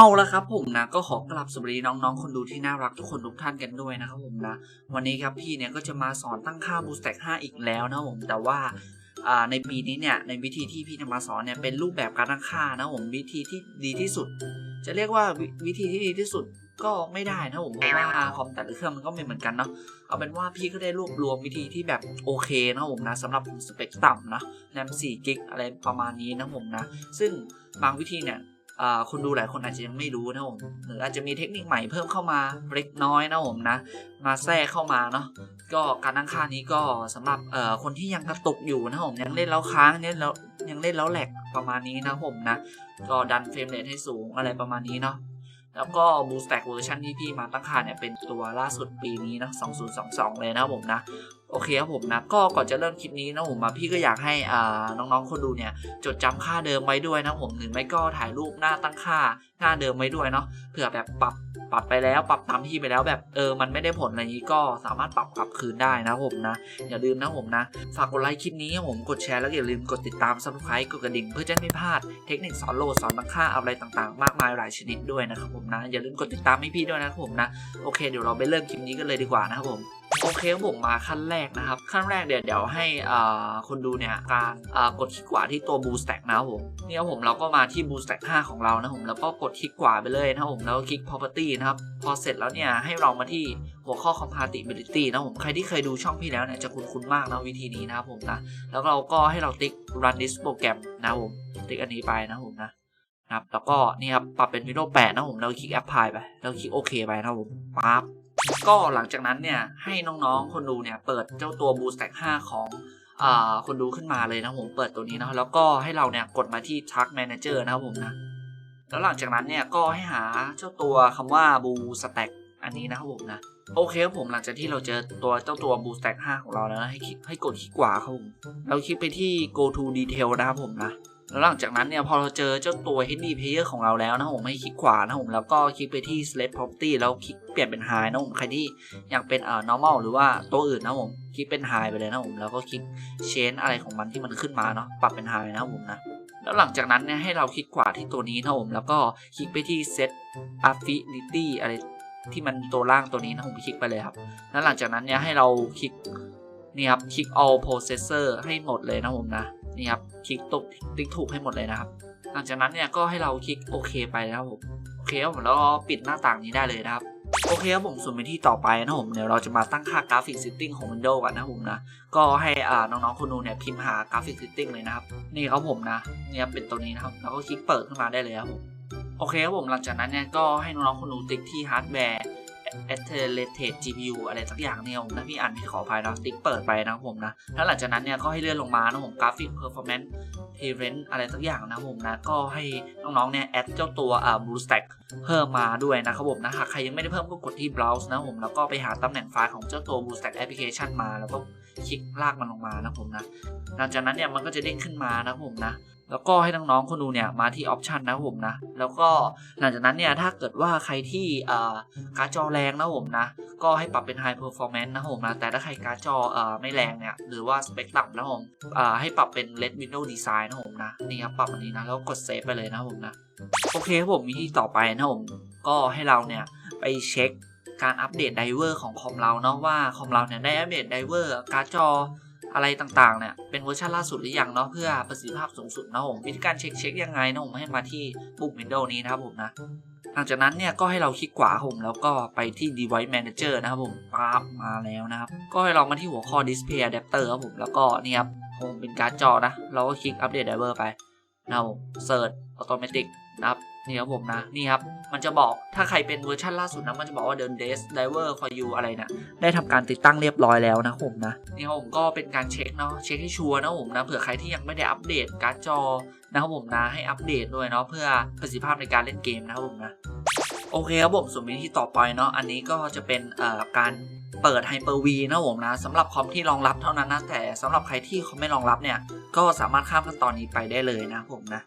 เอาละครับผมนะก็ขอกราบสวัสดีน้องๆ คนดูที่น่ารักทุกคนทุกท่านกันด้วยนะครับผมนะ วันนี้ครับพี่เนี่ยก็จะมาสอนตั้งค่า b o o s t a c 5อีกแล้วนะผมแต่ว่าในปีนี้เนี่ยในวิธีที่พี่จะมาสอนเนี่ยเป็นรูปแบบการตั้งค่านะผมวิธีที่ดีที่สุด จะเรียกว่าวิวิธีที่ดีที่สุดก็ไม่ได้นะผมเพราะว่าคอมแต่ละเครื่องมันก็ไม่เหมือนกันเนาะเอาเป็นว่าพี่ก็ได้รวบรวมวิธีที่แบบโอเคนะผมนะสำหรับสเปคต่ำนะแรม4กิกอะไรประมาณนี้นะผมนะซึ่งบางวิธีเนี่ย คนดูหลายคนอาจจะยังไม่รู้นะผมหรืออาจจะมีเทคนิคใหม่เพิ่มเข้ามาเล็กน้อยนะผมนะ มาแทรกเข้ามาเนาะก็การตั้งค่านี้ก็สำหรับเอ่อคนที่ยังกระตุกอยู่นะผมยังเล่นแล้วค้างเนี่ยแล้วยังเล่นแล้วแหลกประมาณนี้นะผมนะ ก็ดันเฟรมเรทให้สูงอะไรประมาณนี้เนาะ แล้วก็ Boost Stack เวอร์ชันที่พี่มาตั้งค่าเนี่ย เป็นตัวล่าสุดปีนี้นะ2022 เลยนะผมนะ โอเคครับผมนะ ก็ก่อนจะเริ่มคลิปนี้นะผมมาพี่ก็อยากให้อ่าน้องๆคนดูเนี่ย จดจำค่าเดิมไว้ด้วยนะผมหรือไม่ก็ถ่ายรูปหน้าตั้งค่าหน้าเดิมไว้ด้วยเนาะเผื่อแบบปรับ ปรับไปแล้วปรับตามที่ไปแล้วแบบเออมันไม่ได้ผลอะไรนี้ก็สามารถปรับกลับคืนได้นะผมนะ อย่าลืมนะผมนะ ฝากกดไลค์คลิปนี้ผมกดแชร์แล้วอย่าลืมกดติดตามซับสไครต์กดกระดิ่งเพื่อจะไม่พลาดเทคนิคสอนโลสอนตั้งค่าอะไรต่างๆ มากมายหลายชนิดด้วยนะครับผมนะอย่าลืมกดติดตามให้พี่ด้วยนะครับผมนะโอเคเดี๋ยวเราไปเริ่มคลิปนี้กันเลยดีกว่านะครับผมโอเคผมมาขั้นแรกนะครับ ขั้นแรกเดี๋ยวเดี๋ยวให้คนดูเนี่ยการกดคลิกขวาที่ตัว Boost Stack นะครับผมนี่ครับผมเราก็มาที่ Boost Stack 5 ของเรานะผมแล้วก็กดคลิกขวาไปเลยนะผมแล้วก็คลิก property นะครับ พอเสร็จแล้วเนี่ยให้เรามาที่หัวข้อ compatibility นะผมใครที่เคยดูช่องพี่แล้วเนี่ยจะคุ้นๆมากนะวิธีนี้นะครับผมนะแล้วเราก็ให้เราติ๊ก run this program นะผมติ๊กอันนี้ไปนะผมนะนะครับแล้วก็นี่ครับปรับเป็น Windows 8นะผมแล้วคลิก apply ไปแล้วคลิกโอเคไปนะผมปั๊บ ก็หลังจากนั้นเนี่ยให้น้องๆ คนดูเนี่ยเปิดเจ้าตัว Boost Stack 5 ของอ่าคนดูขึ้นมาเลยนะผมเปิดตัวนี้นะแล้วก็ให้เราเนี่ยกดมาที่ Task Manager นะครับผมนะแล้วหลังจากนั้นเนี่ยก็ให้หาเจ้าตัวคำว่า Boost Stack อันนี้นะครับผมนะโอเคครับผมหลังจากที่เราเจอตัวเจ้าตัว Boost Stack 5 ของเราแล้วนะให้คลิกให้กดคลิกขวาครับผมเราคลิกไปที่ Go to Detail นะครับผมนะ แล้วหลังจากนั้นเนี่ยพอเราเจอเจ้าตัว HD Player ของเราแล้วนะผมให้คลิกขวานะผมแล้วก็คลิกไปที่ Select Property แล้วคลิกเปลี่ยนเป็น High นะผมใครที่อยากเป็นเอ่อ normal หรือว่าตัวอื่นนะผมคลิกเป็น High ไปเลยนะผมแล้วก็คลิก Change อะไรของมันที่มันขึ้นมาเนาะปรับเป็น High นะผมนะแล้วหลังจากนั้นเนี่ยให้เราคลิกขวาที่ตัวนี้นะผมแล้วก็คลิกไปที่ Set Affinity อะไรที่มันตัวล่างตัวนี้นะผมคลิกไปเลยครับแล้วหลังจากนั้นเนี่ยให้เราคลิกนี่ครับคลิก all processor ให้หมดเลยนะผมนะ นี่ครับคลิกตุกติ๊กถูกให้หมดเลยนะครับ หลังจากนั้นเนี่ยก็ให้เราคลิกโอเคไปนะครับผมโอเคครับผมแล้วก็ปิดหน้าต่างนี้ได้เลยนะครับโอเคครับผมส่วนไปที่ต่อไปนะผมเดี๋ยวเราจะมาตั้งค่ากราฟิกซิตติ้งของ Windows กันนะผมนะ ก็ให้อ่าน้องๆคนดูเนี่ยพิมพ์หากราฟิกซิตติ้งเลยนะครับ นี่ครับผมนะเนี่ยเป็นตัวนี้นะครับ แล้วก็คลิกเปิดขึ้นมาได้เลยครับผมโอเคครับผมหลังจากนั้นเนี่ยก็ให้น้องๆคนดูติ๊กที่ฮาร์ดแวร์ accelerated GPU อะไรสักอย่างเนี่ยผมถ้าพี่อ่านผิดขออภัยนะติ๊กเปิดไปนะผมนะแล้วหลังจากนั้นเนี่ยก็ให้เลื่อนลงมานะผมกราฟิก performance parent อะไรสักอย่างนะผมนะก็ให้น้องๆเนี่ยแอดเจ้าตัวอ่า BlueStack เพิ่มมาด้วยนะครับผมนะหากใครยังไม่ได้เพิ่มก็กดที่ browse นะผมแล้วก็ไปหาตำแหน่งไฟล์ของเจ้าตัว BlueStack application มาแล้วก็คลิกลากมันลงมานะผมนะหลังจากนั้นเนี่ยมันก็จะเด้งขึ้นมานะผมนะ แล้วก็ให้น้องๆคนดูเนี่ยมาที่ออปชันนะผมนะ แล้วก็หลังจากนั้นเนี่ยถ้าเกิดว่าใครที่อ่าการ์ดจอแรงนะผมนะ ก็ให้ปรับเป็น High Performance นะผมนะ แต่ถ้าใครการ์ดจออ่าไม่แรงเนี่ย หรือว่าสเปคต่ำนะผมอ่าให้ปรับเป็น Red Window Design นะผมนะ นี่ครับปรับอันนี้นะ แล้วกดเซฟไปเลยนะผมนะ โอเคครับผมวิธีต่อไปนะผมก็ให้เราเนี่ยไปเช็คการอัปเดตไดเวอร์ของคอมเราเนาะว่าคอมเราเนี่ยได้อัปเดตไดเวอร์การ์ดจอ อะไรต่างๆเนี่ยเป็นเวอร์ชันล่าสุดหรือยังเนาะเพื่อประสิทธิภาพสูงสุดนะผมวิธีการเช็คเช็คยังไงนะผมให้มาที่ปุ่ม Windows นี้นะครับผมนะหลังจากนั้นเนี่ยก็ให้เราคลิกขวาผมแล้วก็ไปที่ Device Manager นะครับผมปั๊บมาแล้วนะครับก็ให้เรามาที่หัวข้อ Display Adapter ครับผมแล้วก็นี่ครับผมเป็นการ์ดจอนะ เราก็คลิกอัปเดต Driver ไปนะครับผม Search Automatic นะครับ นี่ครับผมนะ นี่ครับ มันจะบอกถ้าใครเป็นเวอร์ชันล่าสุดนะ มันจะบอกว่า The Days Driver for you อะไรนะ ได้ทำการติดตั้งเรียบร้อยแล้วนะผมนะ นี่ครับผมก็เป็นการเช็คเนาะ เช็คให้ชัวร์นะผมนะ เผื่อใครที่ยังไม่ได้อัปเดตการ์ดจอนะครับผมนะ ให้อัปเดตด้วยเนาะ เพื่อประสิทธิภาพในการเล่นเกมนะครับผมนะ โอเคครับผม ส่วนวิธีต่อไปเนาะ อันนี้ก็จะเป็นการเปิด Hyper-V นะผมนะสำหรับคอมที่รองรับเท่านั้นนะ แต่สำหรับใครที่เขาไม่รองรับเนี่ย ก็สามารถข้ามขั้นตอนนี้ไปได้เลยนะผมนะ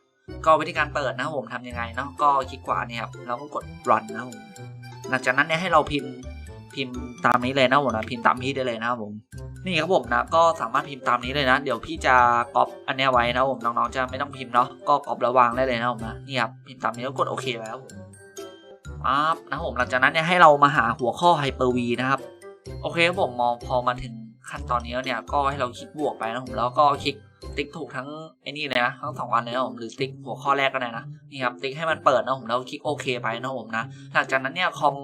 ก็วิธีการเปิดนะผมทำยังไงเนาะก็คลิกขวาเนี่ยครับแล้วก็กด run นะผมหลังจากนั้นเนี่ยให้เราพิมพ์พิมพ์ตามนี้เลยนะผมนะพิมพ์ตามพี่ได้เลยนะครับผมนี่ครับผมนะก็สามารถพิมพ์ตามนี้เลยนะ เดี๋ยวพี่จะก๊อปอันนี้ไว้นะผมน้องๆจะไม่ต้องพิมพ์เนาะก็ก๊อประวางได้เลยนะผมนะนี่ครับพิมพ์ตามนี้แล้วกดโอเคไว้ครับผมปั๊บนะผมหลังจากนั้นเนี่ยให้เรามาหาหัวข้อ Hyper-V นะครับโอเคครับผมมองพอมาถึงขั้นตอนนี้แล้วเนี่ยก็ให้เราคลิกบวกไปนะผมแล้วก็คลิก ติ๊กถูกทั้งไอ้นี่เลยนะทั้งสองอันเลยนะผมหรือติ๊กหัวข้อแรกก็ได้นะนี่ครับติ๊กให้มันเปิดนะผมแล้วคลิกโอเคไปนะผมนะหลังจากนั้นเนี่ยคอม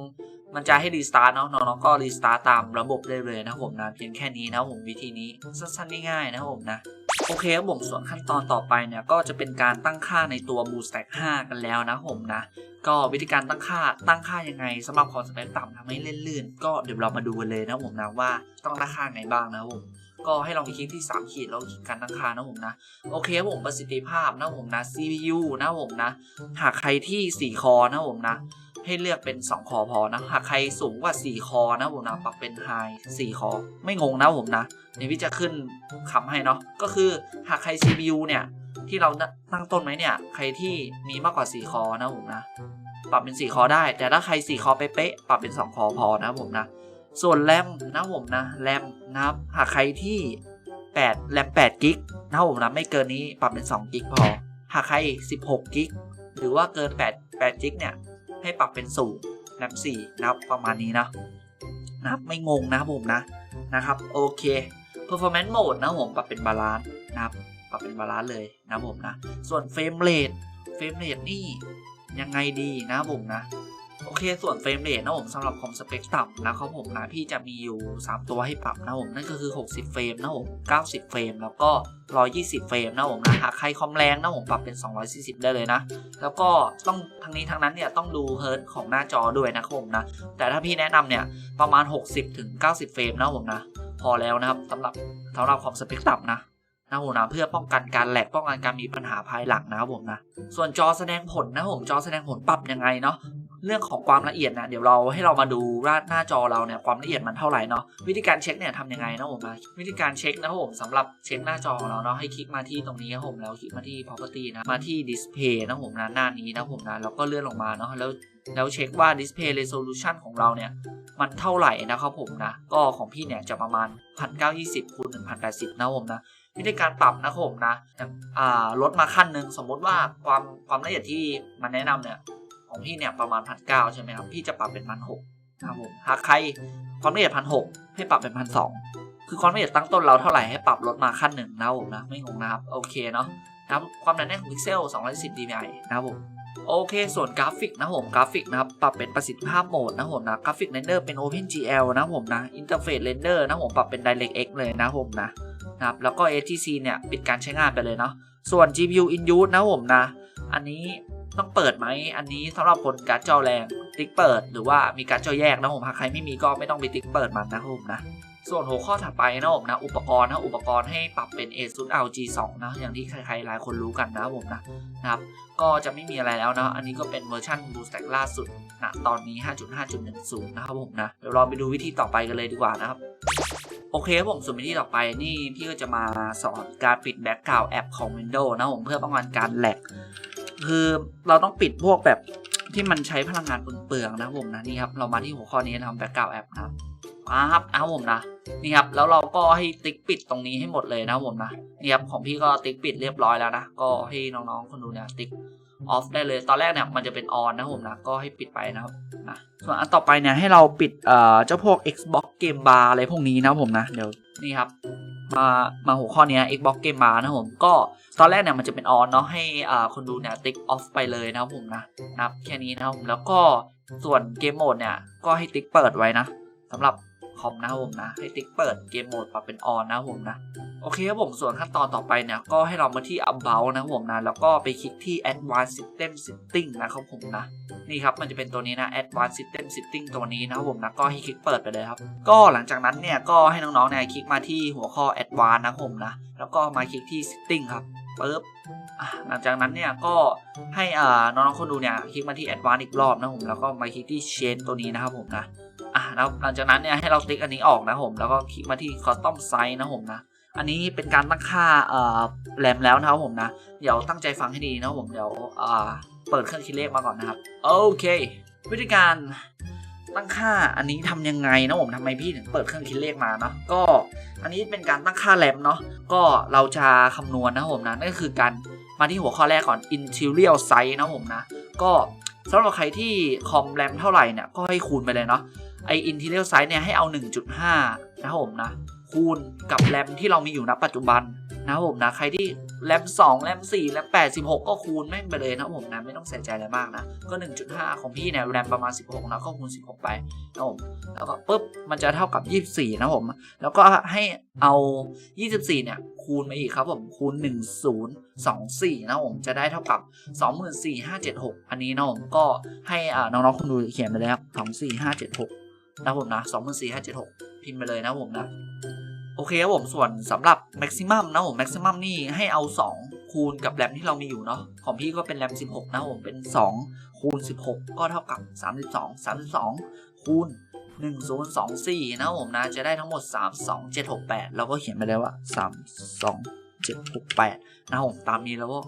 มันจะให้รีสตาร์ทเนาะน้องๆก็รีสตาร์ตามระบบได้เลยนะผมนะเพียงแค่นี้นะผมวิธีนี้สั้นๆง่ายๆนะผมนะโอเคครับผมส่วนขั้นตอนต่อไปเนี่ยก็จะเป็นการตั้งค่าในตัว BlueStack 5 กันแล้วนะผมนะก็วิธีการตั้งค่าตั้งค่ายังไงสำหรับคอสเปคต่ำทำให้เล่นลื่น ก็เดี๋ยวเรามาดูกันเลยนะผมนะว่าต้องตั้งค่าไงบ้างนะผม ก็ให้ลองคลิกที่ 3 ขีดแล้วคลิกการตั้งค่านะผมนะ โอเคผมประสิทธิภาพนะผมนะ CPU นะผมนะ หากใครที่ 4 คอนะผมนะ ให้เลือกเป็น 2 คอพอนะ หากใครสูงกว่า 4 คอนะผมนะปรับเป็น High 4 คอ ไม่งงนะผมนะเดี๋ยวพี่จะขึ้นคำให้เนาะก็คือหากใคร CPU เนี่ยที่เราตั้งต้นไว้เนี่ย ใครที่มีมากกว่า 4 คอนะผมนะ ปรับเป็น 4 คอได้ แต่ถ้าใคร 4 คอเป๊ะๆปรับเป็น 2 คอพอนะผมนะ ส่วนแรมนะผมนะแรมนะครับหากใครที่8แรม8กิกนะผมนะไม่เกินนี้ปรับเป็น2กิกพอ หากใคร 16กิกหรือว่าเกิน8 8กิกเนี่ยให้ปรับเป็นสูงแรม4นะครับประมาณนี้นะนะครับไม่งงนะผมนะนะครับโอเค performance mode นะผมปรับเป็นบาลานซ์นะครับปรับเป็นบาลานซ์เลยนะผมนะ ส่วน frame rate frame rate นี่ยังไงดีนะผมนะ โอเคส่วนเฟรมเรทนะผมสำหรับคอมสเปคต่ำนะครับผมนะพี่จะมีอยู่ 3 ตัวให้ปรับนะผมนั่นก็คือ 60 เฟรมนะผม 90 เฟรมแล้วก็ 120 เฟรมนะผมนะหากใครคอมแรงนะผมปรับเป็น 240 ได้เลยนะ แล้วก็ต้องทั้งนี้ทั้งนั้นเนี่ยต้องดูเฮิร์ตของหน้าจอด้วยนะครับผมนะ แต่ถ้าพี่แนะนำเนี่ยประมาณ 60 ถึง 90 เฟรมนะผมนะ พอแล้วนะครับสำหรับสำหรับคอมสเปคต่ำนะนะผมนะเพื่อป้องกันการแหลกป้องกันการมีปัญหาภายหลังนะครับผมนะ ส่วนจอแสดงผลนะผมจอแสดงผลปรับยังไงเนาะ เรื่องของความละเอียดนะเดี๋ยวเราให้เรามาดูราดหน้าจอเราเนี่ยความละเอียดมันเท่าไหร่เนาะวิธีการเช็คเนี่ยทำยังไงนะผมนะวิธีการเช็คนะครับผมสำหรับเช็คหน้าจอของเราเนาะให้คลิกมาที่ตรงนี้ครับผมแล้วคลิกมาที่ property นะมาที่ display นะผมนะหน้านี้นะผมนะแล้วก็เลื่อนลงมาเนาะแล้วแล้วเช็คว่า display resolution ของเราเนี่ยมันเท่าไหร่นะครับผมนะก็ของพี่เนี่ยจะประมาณ 1920คูณ1080นะผมนะวิธีการปรับนะครับผมนะลดมาขั้นหนึ่งสมมติว่าความความละเอียดที่มันแนะนำเนี่ย ของพี่เนี่ยประมาณพันเก้าใช่ไหมครับพี่จะปรับเป็นพันหกนะครับผมหากใครความละเอียดพันหกให้ปรับเป็นพันสองคือความละเอียดตั้งต้นเราเท่าไหร่ให้ปรับลดมาขั้นหนึ่งนะผมนะไม่งงนะครับโอเคเนาะนะครับความหนาแน่นของพิกเซล210 dpi นะครับผมโอเค ส่วนกราฟิกนะผมกราฟิกนะครับปรับเป็นประสิทธิภาพโหมดนะผมนะกราฟิกเรนเดอร์เป็น OpenGL นะผมนะอินเทอร์เฟซเรนเดอร์นะผมปรับเป็น DirectX เลยนะผมนะนะครับแล้วก็ HTC เนี่ยปิดการใช้งานไปเลยเนาะส่วน GPU in use นะผมนะ อันนี้ ต้องเปิดไหมอันนี้สำหรับคนการ์ดจอแรงติ๊กเปิด หรือว่ามีการ์ดจอแยกนะผมหากใครไม่มีก็ไม่ต้องไปติ๊กเปิดมันนะครับผมนะส่วนหัวข้อถัดไปนะผมนะอุปกรณ์นะอุปกรณ์ให้ปรับเป็น ASUS ROG 2นะอย่างที่ใครๆหลายคนรู้กันนะผมนะนะครับก็จะไม่มีอะไรแล้วนะอันนี้ก็เป็นเวอร์ชัน BlueStack ล่าสุดนะตอนนี้ 5.5.10 นะครับผมนะเดี๋ยวเราไปดูวิธีต่อไปกันเลยดีกว่านะครับโอเคครับผมส่วนวิธีต่อไปนี่พี่ก็จะมาสอนการปิดแบ็กกราวแอปของ Windows นะผมเพื่อป้องกันการแหลก คือเราต้องปิดพวกแบบที่มันใช้พลังงานเปลืองๆนะผมนะนี่ครับเรามาที่หัวข้อนี้ทำแบ็กกราวแอปนะครับอ่าครับนะครับผมนะนี่ครับแล้วเราก็ให้ติ๊กปิดตรงนี้ให้หมดเลยนะผมนะนี่ครับของพี่ก็ติ๊กปิดเรียบร้อยแล้วนะก็ให้น้องๆคนดูเนี่ยติ๊กออฟได้เลยตอนแรกเนี่ยมันจะเป็นออนนะผมนะก็ให้ปิดไปนะครับนะส่วนอันต่อไปเนี่ยให้เราปิดเอ่อเจ้าพวก Xbox Game Bar อะไรพวกนี้นะผมนะเดี๋ยวนี่ครับ มามาหัวข้อนี้ Xbox Game Bar นะผมก็ตอนแรกเนี่ยมันจะเป็นออนเนาะให้อ่าคนดูเนี่ยติ๊กออฟไปเลยนะผมนะนับแค่นี้นะผมแล้วก็ส่วนเกมโหมดเนี่ยก็ให้ติ๊กเปิดไว้นะสำหรับคอมนะผมนะให้ติ๊กเปิดเกมโหมดปรับเป็นออนนะผมนะ โอเคครับผมส่วนขั้นตอนต่อไปเนี่ยก็ให้เรามาที่ about นะผมนะแล้วก็ไปคลิกที่ advanced system setting นะครับผมนะนี่ครับมันจะเป็นตัวนี้นะ Advanced System Setting ตัวนี้นะครับผมนะก็ให้คลิกเปิดไปเลยครับ ก็หลังจากนั้นเนี่ยก็ให้น้องๆเนี่ยคลิกมาที่หัวข้อ Advanced นะครับผมนะแล้วก็มาคลิกที่ Setting ครับปึ๊บหลังจากนั้นเนี่ยก็ให้อ่าน้องๆคนดูเนี่ยคลิกมาที่ Advanced อีกรอบนะผมแล้วก็มาคลิกที่ Change ตัวนี้นะครับผมนะอะแล้วหลังจากนั้นเนี่ยให้เราติ๊กอันนี้ออกนะผมแล้วก็คลิกมาที่ Custom Size นะผมนะ อันนี้เป็นการตั้งค่าแรมแล้วนะครับผมนะ เดี๋ยวตั้งใจฟังให้ดีนะผมเดี๋ยวเปิดเครื่องคิดเลขมาก่อนนะครับ โอเค วิธีการตั้งค่าอันนี้ทำยังไงนะผมทำไมพี่ถึงเปิดเครื่องคิดเลขมาเนาะก็อันนี้เป็นการตั้งค่าแรมเนาะก็เราจะคำนวณนะผมนะนั่นก็คือการมาที่หัวข้อแรกก่อน interior size นะผมนะ ก็สำหรับใครที่คอมแรมเท่าไหร่เนี่ยก็ให้คูณไปเลยเนาะไอ Intel Size เนี่ยให้เอา 1.5 นะผมนะ คูณกับแรมที่เรามีอยู่ณปัจจุบันนะครับผมนะใครที่แรม2แรม4แรม8 16 ก็คูณแม่งไปเลยนะครับผมนะไม่ต้องใส่ใจอะไรมากนะ ก็ 1.5 ของพี่เนี่ยแรมประมาณ 16นะก็คูณ 16 ไปนะครับผมแล้วก็ปุ๊บมันจะเท่ากับ 24 นะครับผม แล้วก็ให้เอา 24 เนี่ย คูณมาอีกครับผมคูณ 1024 นะครับผมจะได้เท่ากับ 24576 อันนี้นะผมก็ให้น้องๆคุณดูเขียนไปเลยครับ24576นะครับผมนะ24576 พิมพ์ไปเลยนะครับผมนะ โอเคครับผมส่วนสำหรับ maximum นะผม maximum นี่ให้เอา 2 คูณกับแรมที่เรามีอยู่เนาะของพี่ก็เป็นแรม 16 นะผมเป็น 2 คูณ 16 ก็เท่ากับ 32 32 คูณ 1024 นะผมนะจะได้ทั้งหมด 32768แล้วก็เขียนไปแล้ว่า 32768 นะผมตามนี้แล้วก็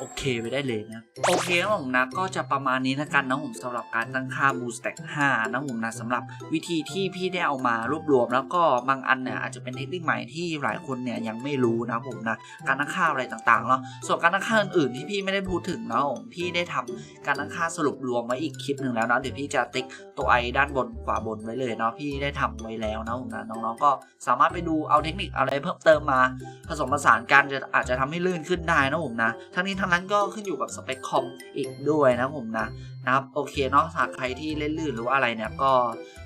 โอเคไปได้เลยนะ โอเคนะผมนะก็จะประมาณนี้นะกันนะผมสำหรับการตั้งค่า b o o s t a c 5นะผมนะสำหรับวิธีที่พี่ได้เอามารวบรวม แล้วก็บางอันเนี่ยอาจจะเป็นเทคนิคใหม่ที่หลายคนเนี่ยยังไม่รู้นะผมนะการตั้งค่าอะไรต่างๆเนาะส่วนการตั้งค่าอื่นๆที่พี่ไม่ได้พูดถึงนะผมพี่ได้ทำการตั้งค่าสรุปรวมไว้อีกคลิปหนึ่งแล้วนะเดี๋ยวพี่จะติ๊กตัวไอด้านบนขวาบนไว้เลยเนาะพี่ได้ทำไว้แล้วนะผมนะน้องๆก็สามารถไปดูเอาเทคนิคอะไรเพิ่มเติมมา ผสมผสานกันจะอาจจะทำให้ลื่นขึ้นได้นะผมนะทั้งนี้ทั้งนั้นก็ขึ้นอยู่กับสเปคคอมอีกด้วยนะผมนะนะครับโอเคเนาะหากใครที่เล่นลื่นหรือว่าอะไรเนี่ยก็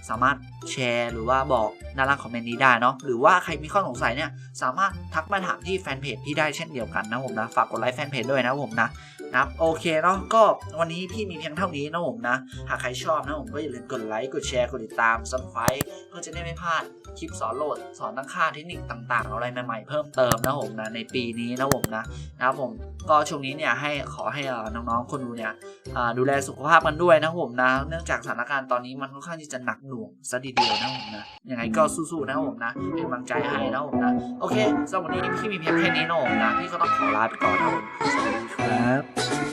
สามารถแชร์หรือว่าบอกด้านล่างคอมเมนต์นี้ได้เนาะหรือว่าใครมีข้อสงสัยเนี่ยสามารถทักมาถามที่แฟนเพจที่ได้เช่นเดียวกันนะผมนะฝากกดไลค์แฟนเพจด้วยนะผมนะ ครับโอเคเนาะก็วันนี้พี่มีเพียงเท่านี้นะผมนะ หากใครชอบนะผมก็อย่าลืมกดไลค์กดแชร์กดติดตามซับสไครต์เพื่อจะได้ไม่พลาดคลิปสอนโหลด สอนตั้งค่าเทคนิคต่างๆ อะไรใหม่ๆเพิ่มเติมนะผมนะในปีนี้นะผมนะนะครับผมก็ช่วงนี้เนี่ยให้ขอให้น้องๆคนดูเนี่ยดูแลสุขภาพกันด้วยนะผมนะ เนื่องจากสถานการณ์ตอนนี้มันค่อนข้างที่จะหนักหน่วงซะทีเดียวนะผมนะยังไงก็สู้ๆนะผมนะเป็นกำลังใจให้นะผมนะโอเคสำหรับวันนี้พี่มีเพียงแค่นี้นะผมนะพี่ก็ต้องขอลาไปก่อนนะผมสวัสดี ครับ